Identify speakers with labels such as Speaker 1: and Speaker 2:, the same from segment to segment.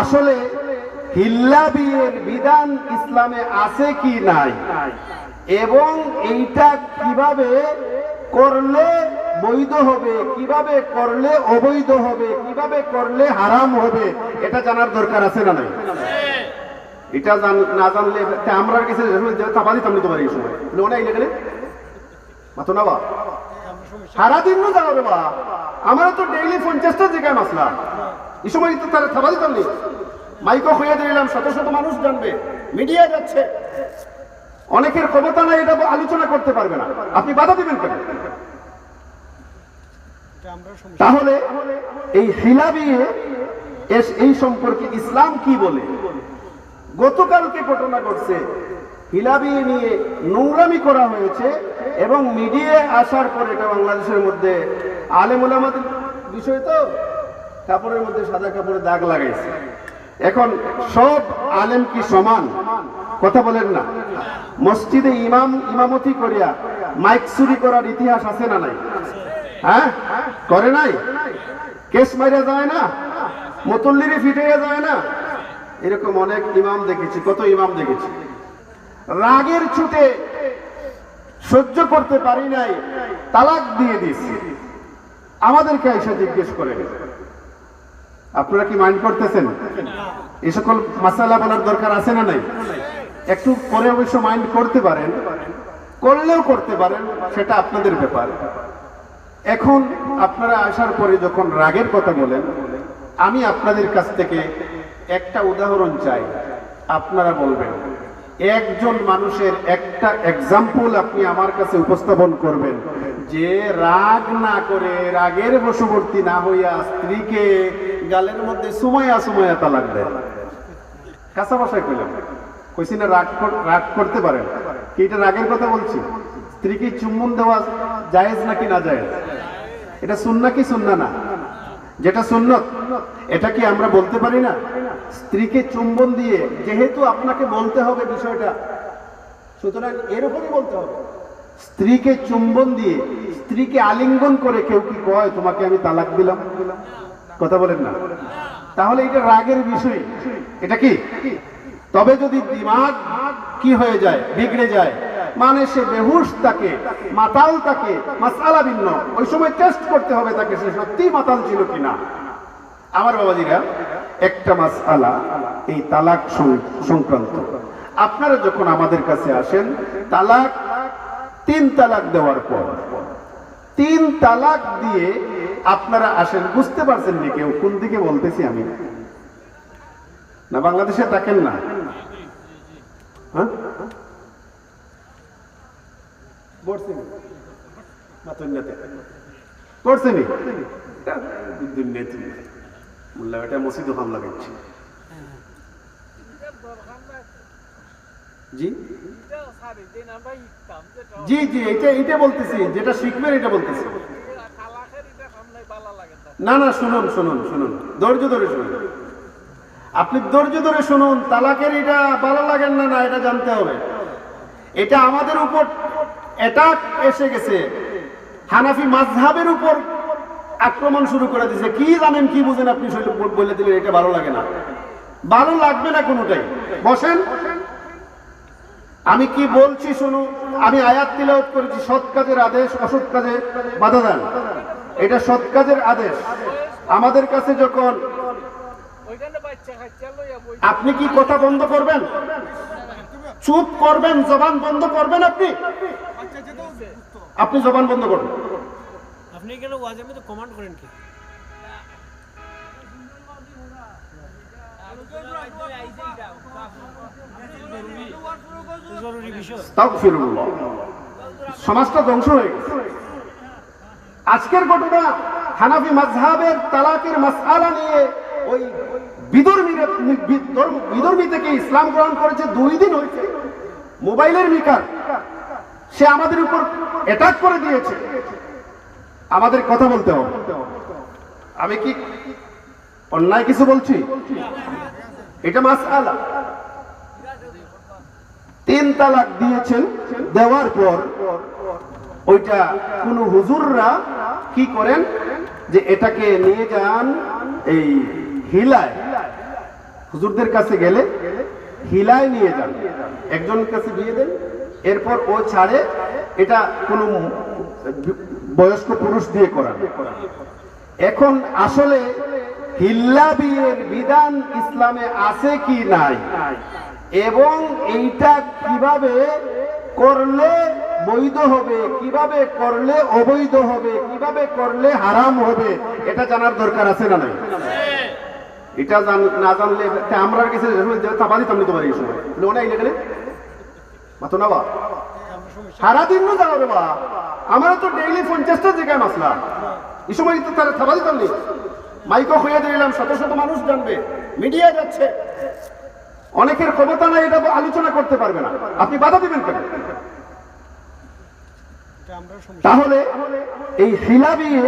Speaker 1: আসলে হিল্লা বিয়ের বিধান ইসলামে আছে কি নাই? এবং এইটা কীভাবে করলে বৈধ হবে, কীভাবে করলে অবৈধ হবে, কীভাবে করলে হারাম হবে, এটা জানার দরকার আছে না নাই? এটা না জানলে আমরা কাছে চাপা দিতাম নিতে পারি সময়। ওনা এই গেলে? মাতো না বা সারাদিন যাবে বা আমরা তো ডেইলি পঞ্চাশটা জায়গায় মাসলা এই সময় তো তারা থাবা দিতাম নি মাইকো হয়ে দিলাম শত শত মানুষ জানবে, মিডিয়া যাচ্ছে। অনেকের ক্ষমতা নাই, এটা আলোচনা করতে পারবে না। আপনি বাধা দিবেন কেন? তাহলে এই হিলা বিয়ে এই সম্পর্কে ইসলাম কি বলে? গতকালকে ঘটনা ঘটছে। হিলা বিয়ে নিয়ে নোংরামি করা হয়েছে এবং মিডিয়ায় আসার পর এটা বাংলাদেশের মধ্যে আলেমুল আমাদের বিষয় তো, কাপড়ের মধ্যে সাদা কাপড়ে দাগ লাগাইছে। এখন সব আলেম কি সমান? কথা বলেন না। মসজিদে ইমাম, ইমামতি করিয়া মাইক চুরি করার ইতিহাস আছে না নাই? হ্যাঁ? করে নাই? কেস মাইরা যায় না? মতল্লিরে ফিটাইয়া যায় না? এরকম অনেক ইমাম দেখেছি, কত ইমাম দেখেছি। রাগের ছুটে সহ্য করতে পারি নাই, তালাক দিয়ে দিয়েছি। আমাদেরকে এসে জিজ্ঞেস করেন আপনারা কি মাইন্ড করতেছেন? এই সকল মাসালা বলার দরকার আছে না নাই? একটু পরে অবশ্য মাইন্ড করতে পারেন, করলেও করতে পারেন, সেটা আপনাদের ব্যাপার। এখন আপনারা আসার পরে যখন রাগের কথা বলেন, আমি আপনাদের কাছ থেকে একটা উদাহরণ চাই। আপনারা বলবেন, একজন মানুষের একটা এক্সাম্পল আপনি আমার কাছে উপস্থাপন করবেন। যে রাগ না করে রাগের বশবর্তী না হইয়া স্ত্রীকে গালের মধ্যে সুমায়া সুমায়া তালাক দেয়। কাঁচা ভাষায় কইলাম। কইছি না, রাগ রাগ করতে পারেন কি এটা রাগের কথা বলছি? স্ত্রীকে চুম্বন দেওয়া জায়েজ নাকি না জায়েজ? এটা সুন্না কি সুন্না না? যেটা সুন্নত, এটা কি আমরা বলতে পারি না? স্ত্রীকে চুম্বন দিয়ে, যেহেতু আপনাকে বলতে হবে বিষয়টা, সুতরাং এর উপরই বলতে হবে। স্ত্রীকে চুম্বন দিয়ে, স্ত্রীকে আলিঙ্গন করে কেউ কি কয়, তোমাকে আমি তালাক দিলাম কথা বলেন না। তাহলে এটা রাগের বিষয়। এটা কি? তবে যদি দিমাগ কি হয়ে যায়, বিগড়ে যায় মানে সে বেহুশ তাকে, মাতাল তাকে মাসালা ভিন্ন, ওই সময় টেস্ট করতে হবে তাকে সে সত্যিই মাতাল ছিল কিনা। আমার বাবাজিরা, একটা মাস আলা এই তালাক সংক্রান্ত। আপনারা যখন আমাদের কাছে আসেন, তালাক তিন তালাক দেওয়ার পর, তিন তালাক দিয়ে আপনারা আসেন, বুঝতে পারছেন নি কেউ? কোন দিকে বলতেছি আমি? না, বাংলাদেশে থাকেন না? হ্যাঁ? করছেনি বেটা হামলা করছে। জি? জি এটা এটা বলতেছি, যেটা শিখবেন এটা বলতেছি। না না, শুনুন শুনুন শুনুন, ধৈর্য ধরে শুনুন। আপনি ধৈর্য ধরে শুনুন, তালাকের এটা ভালো লাগেন না না, এটা জানতে হবে। এটা আমাদের উপর এটা এসে গেছে। হানাফি মাঝহাবের উপর আক্রমণ শুরু করে দিয়েছে কি জানেন, কি বুঝেন আপনি? বলে দিলেন এটা ভালো লাগে না। ভালো লাগবে না কোনোটাই। বসেন। আমি কি বলছি শুনু আমি আয়াত তিলাওয়াত করেছি, সৎ কাজের আদেশ, অসৎ কাজে বাধা দেন। এটা সৎ কাজের আদেশ। আমাদের কাছে যখন আপনি কি কথা বন্ধ করবেন? চুপ করবেন, জবান বন্ধ করবেন আপনি? আপনি জবান বন্ধ করবেন
Speaker 2: আপনি কেন ওয়াজের মধ্যে কমান্ড করেন কি?
Speaker 1: সমাজটা ধ্বংস হয়ে গেছে। আজকের ঘটনা হানাফি মাযহাবের তালাকের মাসআলা নিয়ে ওই বিদর্মীরা বিদর্মী থেকে ইসলাম গ্রহণ করেছে, দুই দিন হয়েছে। মোবাইলের মিকার। সে আমাদের উপর অ্যাটাক করে দিয়েছে। আমাদের কথা বলতে হবে। আমি কি অন্যায় কিছু বলছি? এটা মাসআলা। তিন তালাক দিয়েছেন, দেওয়ার পর ওইটা কোন হুজুররা কি করেন? যে এটাকে নিয়ে যান এই হিলায়। হুজুরদের কাছে গেলে হিলায় নিয়ে যান। একজনের কাছে দিয়ে দেন, এরপর ও ছাড়ে এটা কোনো বয়স্ক পুরুষ দিয়ে করান। এখন আসলে হিল্লা বিয়ের বিধান ইসলামে আছে কি নাই? এবং এইটা কীভাবে করলে বৈধ হবে, কীভাবে করলে অবৈধ হবে, কীভাবে করলে হারাম হবে, এটা জানার দরকার আছে না নাই? এটা না জানলে আমরা কিছু চাপা দিতাম নি তোমার এই সময়। গেলে মাতো না বা সারাদিন না রে বা আমার তো ডেইলি পঞ্চাশটা জায়গায় মাসলা এই সময় তো তারা থাবা দিতাম নি। মাইকও হয়ে দিলাম, শত শত মানুষ জানবে। মিডিয়া যাচ্ছে। অনেকের ক্ষমতা নাই, এটা আলোচনা করতে পারবে না। আপনি বাধা দিবেন কেন? তাহলে এই হিলা বিয়ে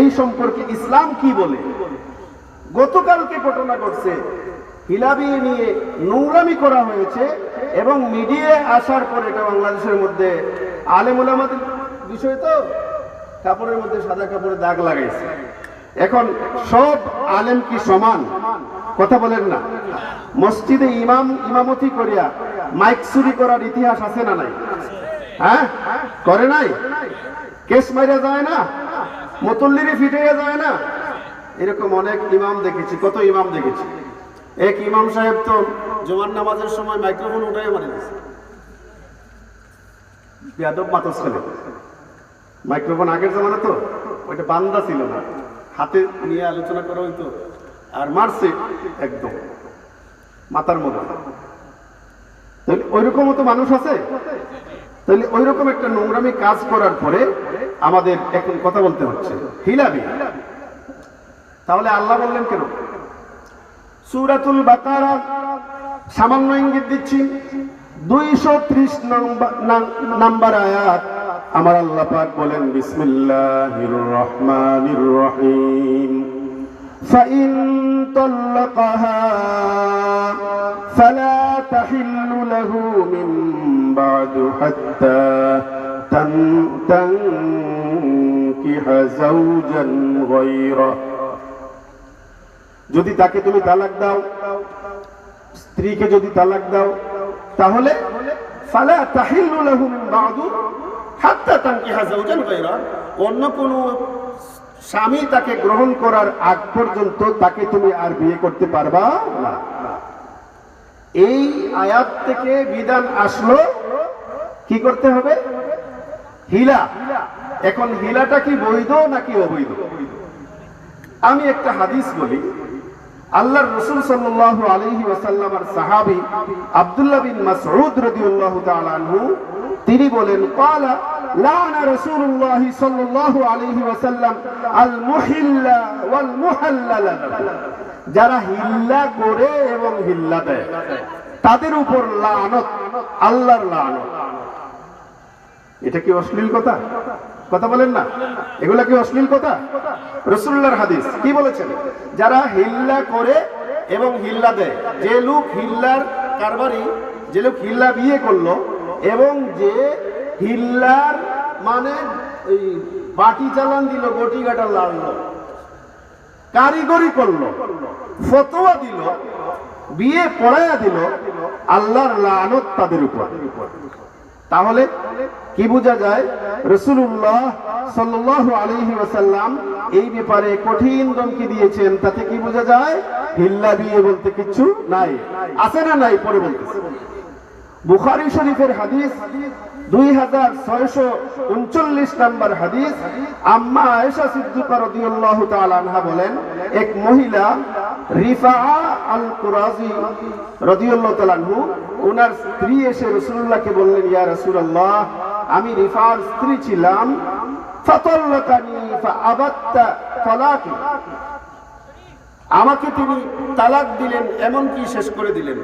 Speaker 1: এই সম্পর্কে ইসলাম কি বলে? গতকালকে ঘটনা ঘটছে? হিলা বিয়ে নিয়ে নোংরামি করা হয়েছে এবং মিডিয়ায় আসার পর এটা বাংলাদেশের মধ্যে আলেমুল আমাদের বিষয় তো, কাপড়ের মধ্যে সাদা কাপড়ে দাগ লাগাইছে। এখন সব আলেম কি সমান? কথা বলেন না। মসজিদে ইমাম ইমামতি করিয়া মাইক চুরি করার ইতিহাস আছে না নাই? হ্যাঁ? করে নাই? কেস মাইরা যায় না? মতুল্লিরে ফিটাইয়া যায় না? এরকম অনেক ইমাম দেখেছি, কত ইমাম দেখেছি। এক ইমাম সাহেব তো জোয়ান নামাজের সময় মাইক্রোফোন উঠাই মারে দিয়েছে বেয়াদব মাতস খেলে। মাইক্রোফোন আগের জমানা তো ওইটা বান্দা ছিল না। হাতে নিয়ে আলোচনা করা হইতো। আর মারছে একদম। মাথার মতো তাহলে তো মানুষ আছে? তাহলে ওই রকম একটা নোংরামি কাজ করার পরে আমাদের এখন কথা বলতে হচ্ছে। হিলাবি। তাহলে আল্লাহ বললেন কেন? সুরাতুল বাকারা সামান্য ইঙ্গিত দিচ্ছি। দুইশো ত্রিশ নাম্বার আয়াত। আমার আল্লাহ পাক বলেন, বিসমিল্লাহির রহমানির রহিম। فإن طلقها فلا تحل له من بعد حتى تن- تنكح زوجا غيره যদি তাকে তুমি তালাক দাও স্ত্রীকে যদি তালাক দাও তাহলে ফালা তাহিল্লু লাহু মিন বাদু হাত্তা তানকিহা যাওজান গায়রা অন্য কোন স্বামী তাকে গ্রহণ করার আগ পর্যন্ত তাকে তুমি আর বিয়ে করতে পারবা না। এই আয়াত থেকে বিধান আসলো, কি করতে হবে? হিলা। এখন হিলাটা কি বৈধ নাকি অবৈধ? আমি একটা হাদিস বলি। আল্লাহর রসুল সাল্লাল্লাহু আলাইহি ওয়াসাল্লামের সাহাবী আব্দুল্লাহ বিন মাসউদ রাদিয়াল্লাহু তাআলা তিনি বলেন, ক্বালা যারা হিল্লা করে এবং হিল্লা দেয়, তাদের উপর লানত, আল্লাহর লানত। এটা কি অশ্লীল কথা? কথা বলেন না। এগুলা কি অশ্লীল কথা? রসুল্লাহর হাদিস। কি বলেছেন? যারা হিল্লা করে এবং হিল্লা দেয়, যে লোক হিল্লার কারবারি, যে লোক হিল্লা বিয়ে করল এবং যে হিল্লার মানে এই বাটি চালান দিল গটি গাটা লাড়লো, কারিগরি করল, ফতোয়া দিল, বিয়ে পড়াইয়া দিল, আল্লাহর লানত তাদের উপর। তাহলে কি বোঝা যায়? রসুল্লাহ সাল্লাল্লাহু আলাইহি ওয়াসাল্লাম এই ব্যাপারে কঠিন ধমকি দিয়েছেন, তাতে কি বোঝা যায়? হিল্লা বিয়ে বলতে কিছু নাই। আছে না নাই? পরে বলতেছে। বুখারী শরীফের হাদিস, দুই হাজার ছয়শো উনচল্লিশ নম্বর হাদিস। আম্মা আয়েশা সিদ্দিকা রাদিয়াল্লাহু তাআলা আনহা বলেন, এক মহিলা, রিফা আল কুরাজি রাদিয়াল্লাহু তাআলা আনহু ওনার স্ত্রী এসে রাসূলুল্লাহকে বললেন, ইয়া রাসূলুল্লাহ, আমি রিফার স্ত্রী ছিলাম। ফাতাল্লাকানি ফাআবাত্তা তালাকি। আমাকে তিনি তালাক দিলেন এমন কি শেষ করে দিলেন।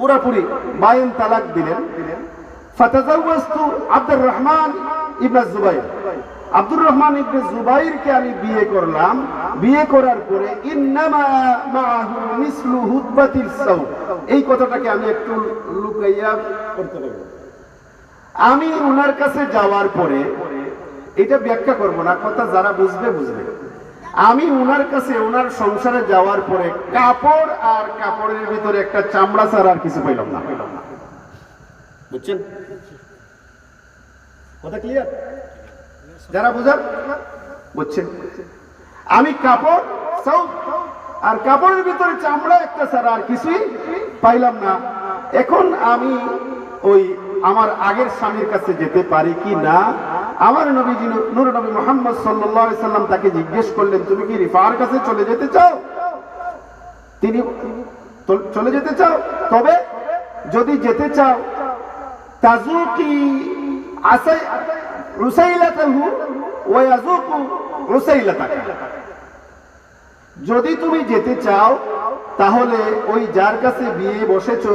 Speaker 1: পুরাপুরি বায়ন তালাক দিলেন। ফাতাজাওয়াজতু আব্দুর রহমান ইবনে জুবাইর। আব্দুর রহমান ইবনে জুবাইরকে আমি বিয়ে করলাম। বিয়ে করার পরে ইন্নামা মাআহু মিসলু হুতবাতিল সাউ এই কথাটাকে আমি একটু লুকাইয়া করতে আমি ওনার কাছে যাওয়ার পরে এটা ব্যাখ্যা করব না, কথা যারা বুঝবে বুঝবে। আমি উনার কাছে ওনার সংসারে যাওয়ার পরে কাপড় আর কাপড়ের ভিতরে একটা চামড়া ছাড়া আর কিছু পাইলাম না। বুঝছেন? কথা ক্লিয়ার যারা বুঝার? বুঝছেন? আমি কাপড় সব আর কাপড়ের ভিতরে চামড়া একটা ছাড়া আর কিছুই পাইলাম না। এখন আমি ওই আমার আগের স্বামীর কাছে যেতে পারি কি না? আমার নবীজি নূর নবী মোহাম্মদ সাল্লাল্লাহু সাল্লাম তাকে জিজ্ঞেস করলেন, তুমি কি রিফার কাছে চলে যেতে চাও? তিনি চলে যেতে চাও? তবে যদি যেতে চাও, তাজুকি আসাই রুসাইলাতাহু ওয়া ইয়াজুকু রুসাইলাতাকা। যদি তুমি যেতে চাও, তাহলে ওই যার কাছে বিয়ে বসেছো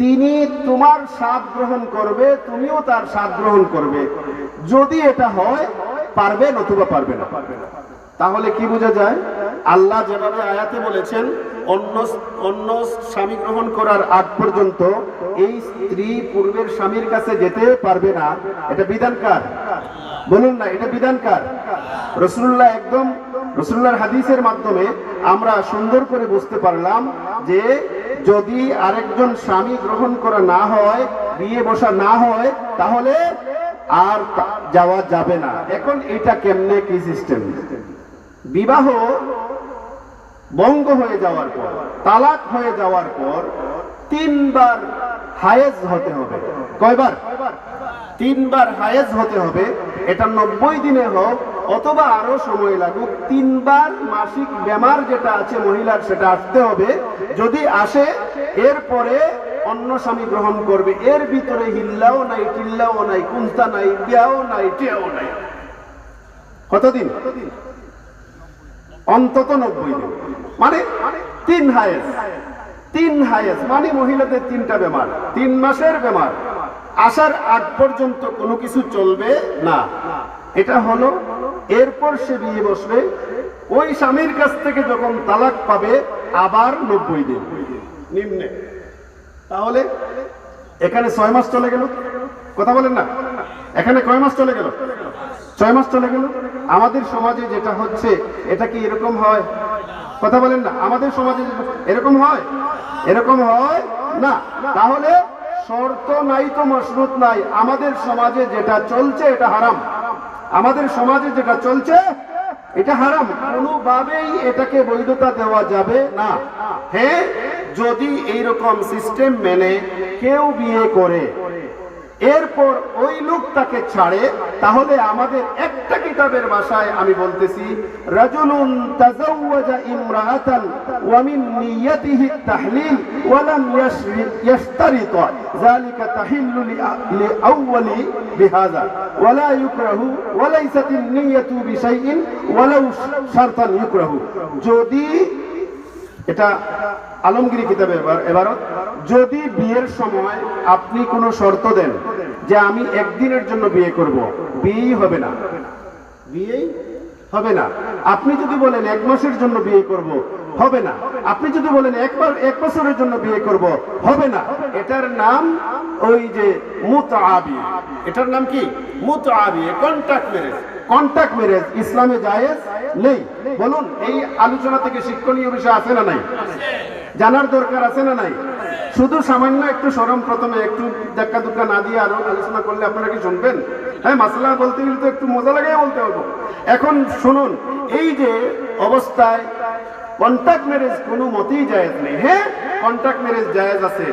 Speaker 1: তিনি তোমার স্বাদ গ্রহণ করবে, তুমিও তার স্বাদ গ্রহণ করবে। যদি এটা হয়, পারবে নতুবা পারবে না। তাহলে কি বোঝা যায়? আল্লাহ যেভাবে আয়াতে বলেছেন, অন্য অন্য স্বামী গ্রহণ করার আগ পর্যন্ত এই স্ত্রী পূর্বের স্বামীর কাছে যেতে পারবে না। এটা বিধানকার বলুন না, এটা বিধানকার রসুল্লাহ একদম, রসুল্লাহর হাদিসের মাধ্যমে আমরা সুন্দর করে বুঝতে পারলাম যে যদি আরেকজন স্বামী গ্রহণ করা না হয়, বিয়ে বসা না হয়, তাহলে আর যাওয়া যাবে না। এখন এটা কেমনে কি সিস্টেম বিবাহ বঙ্গ হয়ে যাওয়ার পর, তালাক হয়ে যাওয়ার পর তিনবার হায়েজ হতে হবে। কয়বার? তিনবার হায়েজ হতে হবে। এটা নব্বই দিনে হোক অথবা আরও সময় লাগুক, তিনবার মাসিক বেমার যেটা আছে মহিলার সেটা আসতে হবে। যদি আসে, এরপরে অন্য স্বামী গ্রহণ করবে। এর ভিতরে হিল্লাও নাই, টিল্লাও নাই কুন্তা নাই, বিয়াও নাই, টিয়াও নাই। কতদিন? অন্তত নব্বই দিন। মানে তিন হায়েস। তিন হায়েস। মানে মহিলাদের তিনটা বেমার। তিন মাসের বেমার। আসার আগ পর্যন্ত কোনো কিছু চলবে না। এটা হলো, এরপর সে বিয়ে বসবে ওই স্বামীর কাছ থেকে যখন তালাক পাবে, আবার নব্বই দিন। নিম্নে। তাহলে, এখানে ছয় মাস চলে গেল। কথা বলেন না? এখানে কয় মাস চলে গেল? ছয় মাস চলে গেল। আমাদের সমাজে যেটা হচ্ছে, এটা কি এরকম হয়? কথা বলেন না। আমাদের সমাজে এরকম হয়? এরকম হয় না। তাহলে শর্ত নাই তো মশরুত নাই। আমাদের সমাজে যেটা চলছে, এটা হারাম। আমাদের সমাজে যেটা চলছে, এটা হারাম। কোনোভাবেই এটাকে বৈধতা দেওয়া যাবে না। হ্যাঁ যদি এইরকম সিস্টেম মেনে কেউ বিয়ে করে এরপর ওই লোক তাকে ছাড়ে, তাহলে আমাদের একটা কিতাবের ভাষায় আমি বলতেছি, রাজুলুন তাজাওয়াজা ইমরাআতান ওয়া মিন নিয়তিহি তাহলিল ওয়া লাম ইয়াশতারিত, যালিকা তাহিল্লু লিআউয়ালি বিহাযা, ওয়া লা ইউকরাহু ওয়া লাইসাত নিয়তু বিশাইইন ওয়ালাউ শারতান ইউকরাহু যদি এটা আলমগিরি কিতাবের এবার এবারত যদি বিয়ের সময় আপনি কোনো শর্ত দেন যে আমি একদিনের জন্য বিয়ে করব, বিয়েই হবে না। বিয়েই হবে না। আপনি যদি বলেন এক মাসের জন্য বিয়ে করব, হবে না। আপনি যদি বলেন একবার এক বছরের জন্য বিয়ে করব, হবে না। এটার নাম ওই যে মুতআবি। এটার নাম কি? মুতআবি কন্ট্রাক্ট ম্যারেজ কন্ট্রাক্ট ম্যারেজ ইসলামে জায়েজ নেই। বলুন, এই আলোচনা থেকে শিক্ষণীয় বিষয় আছে না নাই? জানার দরকার আছে না নাই? শুধু সামান্য একটু সরম প্রথমে, একটু দেখা দুক্কা না দিয়ে আরও আলোচনা করলে আপনারা কি শুনবেন? হ্যাঁ মাসলা বলতে গেলে তো একটু মজা লাগাই বলতে হবে। এখন শুনুন, এই যে অবস্থায় কন্ট্যাক্ট ম্যারেজ কোনো মতেই জায়েজ নেই। হ্যাঁ কন্ট্যাক্ট ম্যারেজ জায়েজ আছে।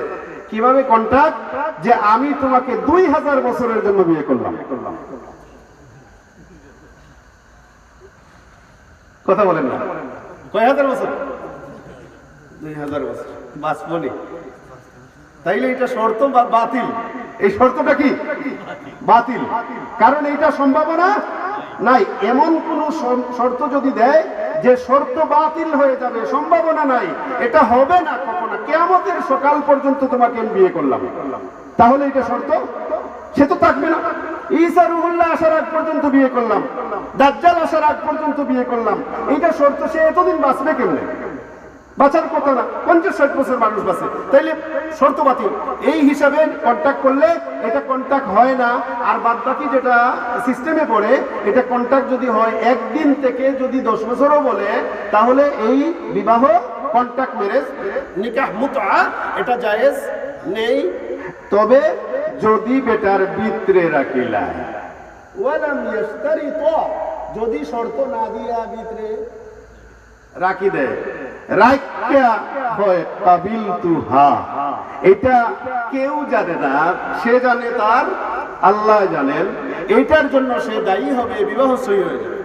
Speaker 1: কীভাবে কন্ট্যাক্ট যে আমি তোমাকে দুই হাজার বছরের জন্য বিয়ে করলাম। কথা বলেন না। কয় হাজার বছর? দুই হাজার বছর। বাঁচবনি তাইলে এটা শর্ত বা বাতিল। এই শর্তটা কি? বাতিল। কারণ এইটা সম্ভাবনা নাই। এমন কোন শর্ত যদি দেয় যে শর্ত বাতিল হয়ে যাবে, সম্ভাবনা নাই, এটা হবে না কখনো। কেয়ামতের সকাল পর্যন্ত তোমাকে আমি বিয়ে করলাম। তাহলে এটা শর্ত? সে তো থাকবে না। ঈসা রুহুল্লাহ আসার আগ পর্যন্ত বিয়ে করলাম। দাজ্জাল আসার আগ পর্যন্ত বিয়ে করলাম। এইটা শর্ত সে এতদিন বাঁচবে কেমনে? বাঁচার কথা না, পঞ্চাশ ষাট বছর মানুষ বাঁচে। তাইলে শর্ত বাতিল। এই হিসাবে কন্ট্যাক্ট করলে এটা কন্ট্যাক্ট হয় না, আর বাদ বাকি যেটা সিস্টেমে পড়ে, এটা কন্ট্যাক্ট যদি হয় একদিন থেকে যদি দশ বছরও বলে, তাহলে এই বিবাহ কন্ট্যাক্ট ম্যারেজ নিকাহ মুতা এটা জায়েজ নেই। তবে যদি বেটার বিত্রে রাখিলা যদি শর্ত না দিয়া বিত্রে রাখি দেয়। এটা কেউ জানে না, সে জানে তার, আল্লাহ জানেন। এটার জন্য সে দায়ী হবে, বিবাহ সই হয়ে যাবে।